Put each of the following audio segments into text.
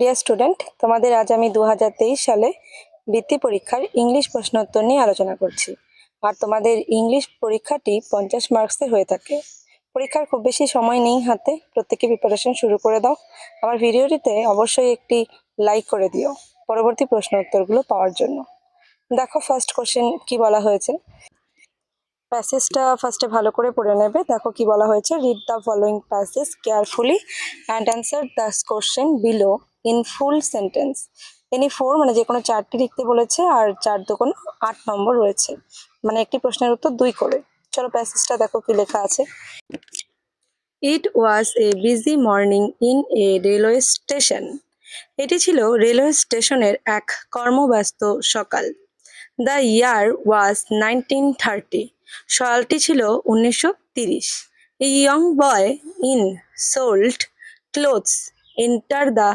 Dear student তোমাদের আজ আমি দু হাজার তেইশ সালে বৃত্তি পরীক্ষার ইংলিশ প্রশ্নোত্তর নিয়ে আলোচনা করছি। আর তোমাদের ইংলিশ পরীক্ষাটি পঞ্চাশ মার্কসের হয়ে থাকে। পরীক্ষার খুব বেশি সময় নেই হাতে প্রত্যেকে প্রিপারেশন শুরু করে দাও। আমার ভিডিওটিতে অবশ্যই একটি লাইক করে দিও পরবর্তী প্রশ্ন উত্তরগুলো পাওয়ার জন্য। দেখো ফার্স্ট কোশ্চেন কি বলা হয়েছে? প্যাসেজটা ফার্স্টে ভালো করে পড়ে নেবে। দেখো কি বলা হয়েছে? Read the following passage carefully and answer the question below in full sentence any four মানে যে কোনো চারটি লিখতে বলেছে আর চার দুগুণ আট নম্বর রয়েছে। মানে একটি প্রশ্নের উত্তর দুই করে। চলো প্যাসেজটা দেখো কি লেখা আছে। It was a busy morning in a railway station এটি ছিল রেলওয়ে স্টেশনের এক কর্মব্যস্ত সকাল। The year was nineteen thirty সালটি ছিল উনিশশো তিরিশ। Young boy in soiled clothes enter the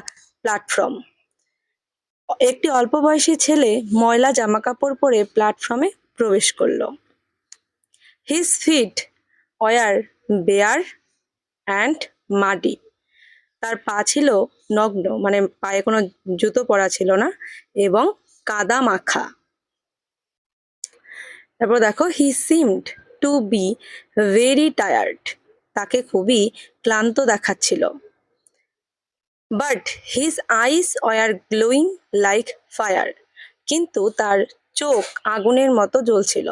platform একটি অল্প বয়সী ছেলে ময়লা জামাকাপড় পরে প্ল্যাটফর্মে প্রবেশ করল। His feet were bare and muddy তার পা ছিল নগ্ন মানে পায়ে কোনো জুতো পরা ছিল না এবং কাদা মাখা। তারপর দেখো he seemed to be very tired তাকে খুবই ক্লান্ত দেখাচ্ছিল। But his eyes were glowing like fire কিন্তু তার চোখ আগুনের মতো জ্বলছিল।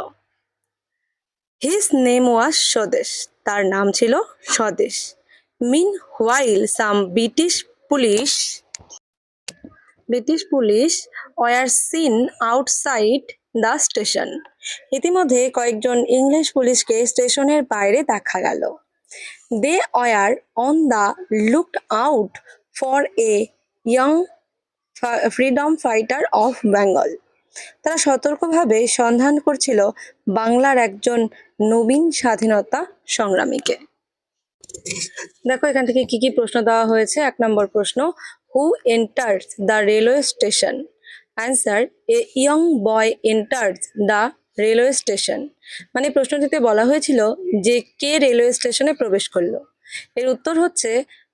হিজ নেম ওয়াজ স্বদেশ তার নাম ছিল Swadesh meanwhile some British police British police were seen outside the station ইতিমধ্যে কয়েকজন ইংলিশ পুলিশকে স্টেশনের বাইরে দেখা গেল। They were on the looked out for a young freedom fighter of Bengal তারা সতর্কভাবে সন্ধান করছিল বাংলার একজন নবীন স্বাধীনতা সংগ্রামীকে। দেখো এখান থেকে কি কি প্রশ্ন দেওয়া হয়েছে। এক নম্বর প্রশ্ন who enters the railway station answer a young boy enters the railway station মানে প্রশ্নটিতে বলা হয়েছিল যে কে রেলওয়ে স্টেশনে প্রবেশ করল। এর উত্তর হচ্ছে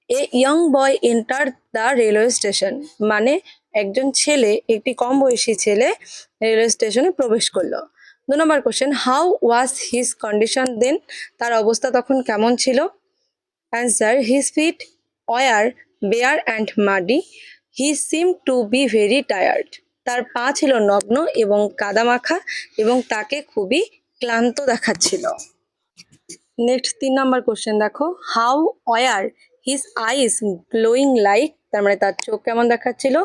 a young boy enter the railway station মানে একজন ছেলে, একটি কম বয়সী ছেলে রেলওয়ে স্টেশনে প্রবেশ করল। দু নম্বর question how was his condition then তার অবস্থা তখন কেমন ছিল? Answer his feet were bare and muddy he seem to be very tired তার পা ছিল নগ্ন এবং কাদামাখা এবং তাকে খুবই ক্লান্ত দেখাচ্ছিল। নেক্সট তিন নম্বর কোশ্চেন দেখো। How were his eyes glowing like তার মানে তার চোখ কেমন দেখাচ্ছিল?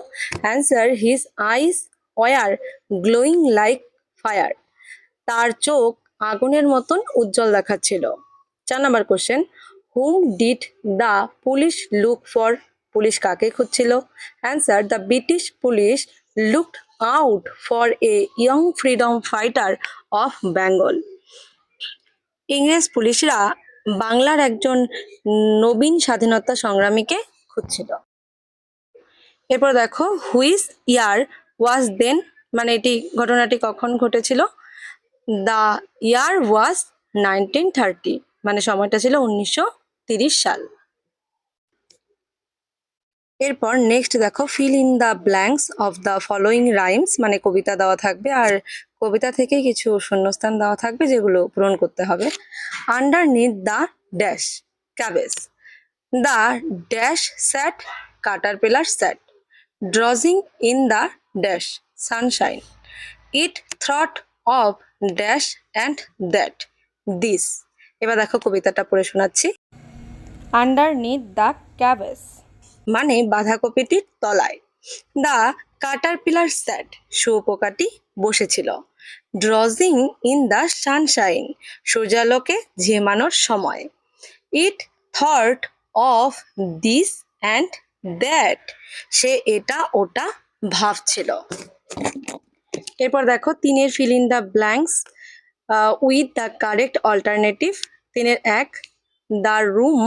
Answer his eyes were glowing like fire তার চোখ আগুনের মতন উজ্জ্বল দেখাচ্ছিল। চার নম্বর question whom did the police look for police কাকে খুঁজছিল? Answer the British police looked out for a young freedom fighter of Bengal ইংরেজ পুলিশরা বাংলার একজন নবীন স্বাধীনতা সংগ্রামীকে খুঁজছিল। এরপর দেখো হুইস ইয়ার ওয়াজ দেন মানে এটি ঘটনাটি কখন ঘটেছিল? The year was nineteen thirty মানে সময়টা ছিল উনিশশো সাল। এরপর নেক্সট দেখো fill in the blanks of the following rhymes মানে কবিতা দেওয়া থাকবে, আর কবিতা থেকে কিছু শূন্যস্থান দেওয়া থাকবে, যেগুলো পূরণ করতে হবে। Underneath the dash cabbage the dash sat caterpillar sat dozing in the dash sunshine it through of dash and that this এবার দেখো কবিতাটা পড়ে শোনাচ্ছি। আন্ডার আন্ডারনিথ দ্য ক্যাবেজ মানে বাঁধাকপিটির তলায়। দ্য কাটার পিলার স্যাট শুয়োপোকাটি বসেছিল। ড্রজিং ইন দ্য সানশাইন সূর্যালোকে ঝেমানোর সময়। It thought of this and that সে এটা ওটা ভাবছিল। এরপর দেখো, তিনের fill in the blanks with the correct alternative তিনের এক the room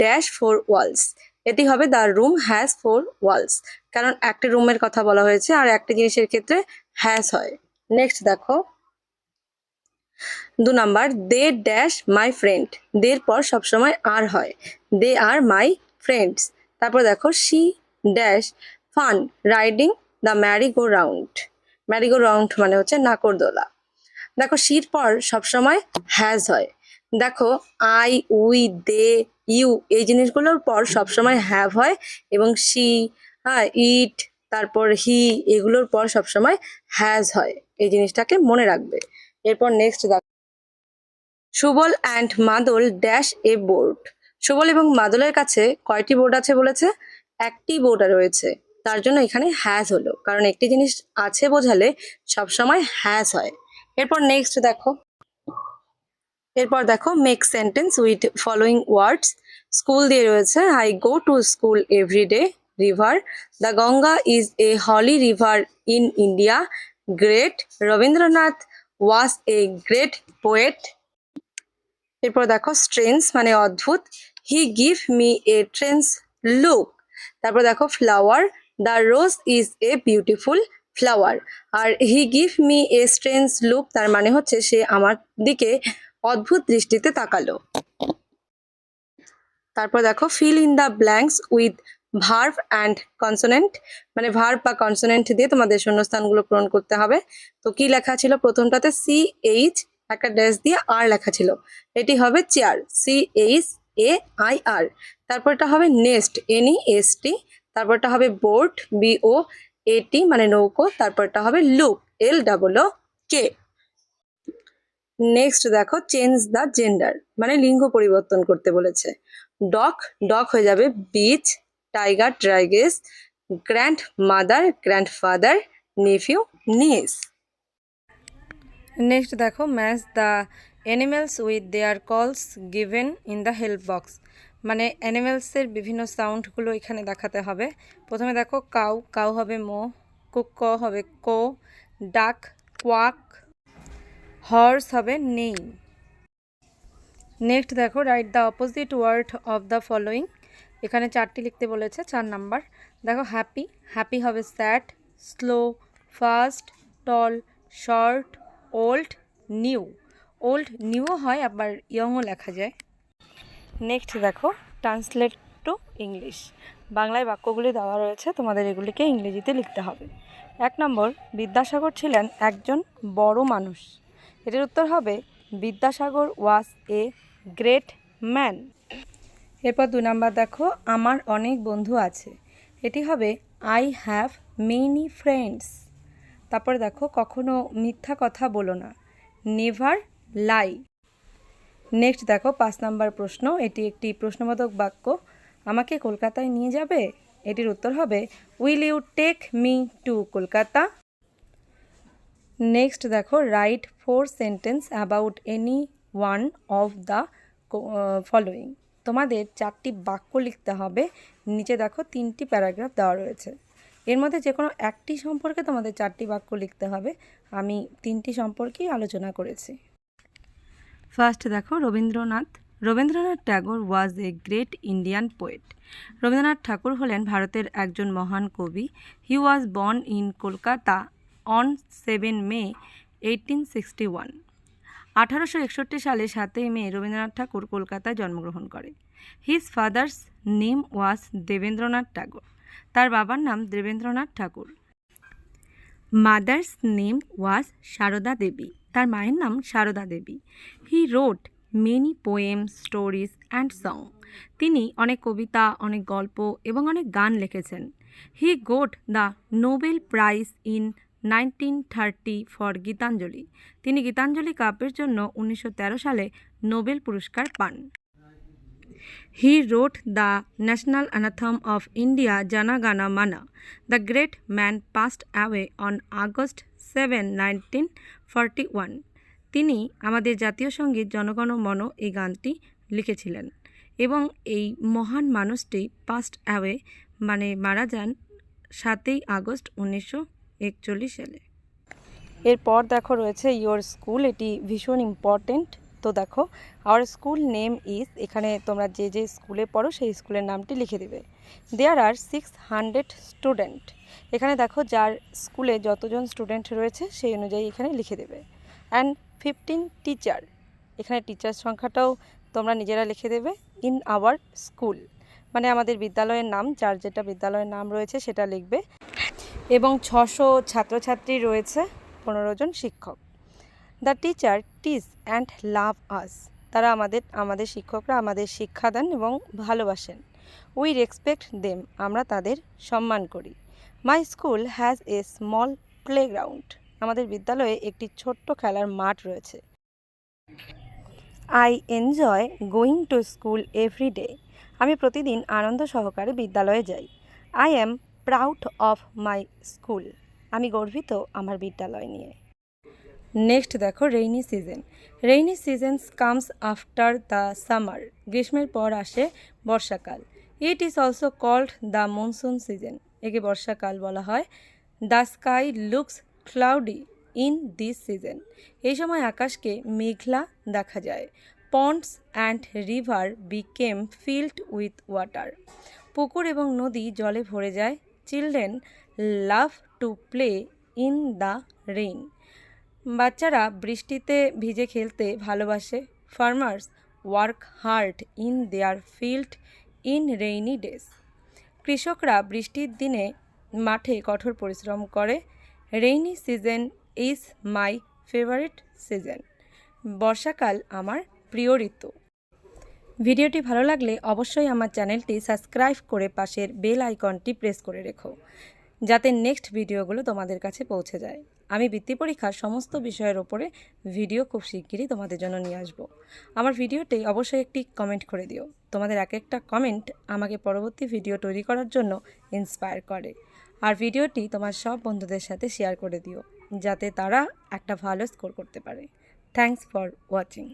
dash four walls এটি হবে the room has four walls কারণ একটি রুমের কথা বলা হয়েছে আর একটি জিনিসের ক্ষেত্রে হ্যাজ হয়। নেক্সট দেখো। দু number they dash my friend দের পর সবসময় আর হয়। দে আর মাই ফ্রেন্ডস তারপর দেখো she dash fun riding the merry go round merry go round মানে হচ্ছে নাকরদোলা দেখো শির পর সবসময় হ্যাজ হয়। দেখো আই উই দে ইউ এই জিনিসগুলোর পর সবসময় হ্যাভ হয় এবং সি হ্যাঁ ইট তারপর হি এগুলোর পর সবসময় হ্যাজ হয়। এই জিনিসটাকে মনে রাখবে। এরপর নেক্সট দেখো Subal and Madal dash a board Subal এবং মাদলের কাছে কয়টি বোর্ড আছে বলেছে? একটি বোর্ড রয়েছে। তার জন্য এখানে হ্যাজ হলো। কারণ একটি জিনিস আছে বোঝালে সবসময় হ্যাজ হয়। এরপর নেক্সট দেখো। এরপর দেখো make sentence with following words school দিয়ে রয়েছে I go to school every day river the Ganga is a holy river in India great Rabindranath was a great poet এরপর দেখো স্ট্রেন্স মানে অদ্ভুত। He give me a strange look তারপর দেখো flower the rose is a beautiful flower R he give me a strange look তার মানে হচ্ছে সে আমার দিকে অদ্ভুত দৃষ্টিতে তাকালো। তারপর দেখো fill in the blanks with verb and consonant মানে ভার্ভ বা কনসোনেন্ট দিয়ে তোমাদের শূন্যস্থানগুলো পূরণ করতে হবে। তো কি লেখা ছিল প্রথমটাতে? সি এইচ একটা ড্যাশ দিয়ে আর লেখা ছিল। এটি হবে chair C H A I R তারপরটা হবে nest N E S T তারপরটা হবে বোট বি ও এটি মানে নৌকো। তারপরটা হবে look L double K next দেখো চেঞ্জ দ্য জেন্ডার মানে লিঙ্গ পরিবর্তন করতে বলেছে। ডক ডক হয়ে যাবে bitch tiger tigress grandmother grandfather nephew niece next দেখো match the animals with their calls given in the help box মানে অ্যানিমেলসের বিভিন্ন সাউন্ডগুলো এখানে দেখাতে হবে। প্রথমে দেখো কাউ কাউ হবে মো কুক হবে কো ডাক কোয়াক হর্স হবে নেই নেক্সট দেখো, write the opposite word of the following. এখানে চারটি লিখতে বলেছে, চার নাম্বার। দেখো, হ্যাপি। হ্যাপি হবে sad slow, fast, tall, short, old, new. Old, নিউও হয়, আবার ইয়ংও লেখা যায়। নেক্সট দেখো, ট্রান্সলেট টু ইংলিশ। বাংলায় বাক্যগুলি দেওয়া রয়েছে, তোমাদের এগুলিকে ইংরেজিতে লিখতে হবে। এক নম্বর, বিদ্যাসাগর ছিলেন একজন বড় মানুষ। এটির উত্তর হবে Vidyasagar was a great man. এরপর দু নাম্বার দেখো, আমার অনেক বন্ধু আছে। এটি হবে, আই হ্যাভ মেনি ফ্রেন্ডস। তারপর দেখো, কখনো মিথ্যা কথা বলো না। নেভার লাই। নেক্সট দেখো, পাঁচ নাম্বার প্রশ্ন। এটি একটি প্রশ্নবোধক বাক্য। আমাকে কলকাতায় নিয়ে যাবে? এটির উত্তর হবে, will you take me to Kolkata? Next দেখো write four sentence about any one of the following তোমাদের চারটি বাক্য লিখতে হবে। নিচে দেখো, তিনটি প্যারাগ্রাফ দেওয়া রয়েছে। এর মধ্যে যে কোনো একটি সম্পর্কে তোমাদের চারটি বাক্য লিখতে হবে। আমি তিনটি সম্পর্কেই আলোচনা করেছি। ফার্স্ট দেখো, Rabindranath. Rabindranath Tagore was a great Indian poet Rabindranath Thakur হলেন ভারতের একজন মহান কবি। He was born in Kolkata on seven May eighteen sixty one আঠারোশো একষট্টি সালে সাতই মে, রবীন্দ্রনাথ ঠাকুর কলকাতায় জন্মগ্রহণ করে। His father's name was Debendranath Thakur তার বাবার নাম Debendranath Thakur. Mother's name was Sarada Devi তার মায়ের নাম Sarada Devi he wrote many poem stories and song তিনি অনেক কবিতা, অনেক গল্প এবং অনেক গান লিখেছেন। He got the Nobel prize in nineteen thirty for Gitanjali. তিনি গীতাঞ্জলি কাব্যের জন্য উনিশশো তেরো সালে নোবেল পুরস্কার পান। He wrote the national anthem of India Jana Gana Mana the great man passed away on August seven nineteen forty one তিনি আমাদের জাতীয় সংগীত জনগণ মন এই গানটি লিখেছিলেন এবং এই মহান মানুষটি পাস্ট অ্যাওয়ে মানে মারা যান সাতই আগস্ট উনিশশো একচল্লিশ সালে। এরপর দেখো রয়েছে ইয়োর স্কুল এটি ভীষণ ইম্পর্টেন্ট তো দেখো আওয়ার স্কুল নেম ইজ এখানে তোমরা যে যে স্কুলে পড়ো, সেই স্কুলের নামটি লিখে দেবে। There are six hundred student এখানে দেখো, যার স্কুলে যতজন স্টুডেন্ট রয়েছে, সেই অনুযায়ী এখানে লিখে দেবে। অ্যান্ড ফিফটিন টিচার এখানে টিচার সংখ্যাটাও তোমরা নিজেরা লিখে দেবে ইন আওয়ার স্কুল মানে আমাদের বিদ্যালয়ের নাম, যার যেটা বিদ্যালয়ের নাম রয়েছে, সেটা লিখবে। এবং ছশো ছাত্রছাত্রী রয়েছে, পনেরো জন শিক্ষক। The teacher teach and love us তারা আমাদের আমাদের শিক্ষকরা আমাদের শিক্ষা দেন এবং ভালোবাসেন। উই রেসপেক্ট দেম আমরা তাদের সম্মান করি। My school has a small playground আমাদের বিদ্যালয়ে একটি ছোট্ট খেলার মাঠ রয়েছে। I enjoy going to school every day আমি প্রতিদিন আনন্দ সহকারে বিদ্যালয়ে যাই। I am proud of my school. আমি গর্বিত আমার বিদ্যালয় নিয়ে। নেক্সট দেখো, rainy season. Rainy seasons comes after the summer. গ্রীষ্মের পর আসে বর্ষাকাল। It is also called the monsoon season. একে বর্ষাকাল বলা হয়। The sky looks cloudy in this season. এই সময় আকাশকে মেঘলা দেখা যায়। Ponds and river became filled with water. পুকুর এবং নদী জলে ভরে যায়। Children love to play in the rain বাচ্চারা বৃষ্টিতে ভিজে খেলতে ভালোবাসে। Farmers work hard in their field in rainy days কৃষকরা বৃষ্টির দিনে মাঠে কঠোর পরিশ্রম করে। Rainy season is my favourite season বর্ষাকাল আমার প্রিয় ঋতু। ভিডিওটি ভালো লাগলে অবশ্যই আমার চ্যানেলটি সাবস্ক্রাইব করে পাশের বেল আইকনটি প্রেস করে রেখো, যাতে নেক্সট ভিডিওগুলো তোমাদের কাছে পৌঁছে যায়। আমি বৃত্তি পরীক্ষার সমস্ত বিষয়ের ওপরে ভিডিও খুব শিগগিরই তোমাদের জন্য নিয়ে আসব। আমার ভিডিওতে অবশ্যই একটি কমেন্ট করে দিও। তোমাদের এক একটা কমেন্ট আমাকে পরবর্তী ভিডিও তৈরি করার জন্য ইন্সপায়ার করে। আর ভিডিওটি তোমার সব বন্ধুদের সাথে শেয়ার করে দিও, যাতে তারা একটা ভালো স্কোর করতে পারে। Thanks for watching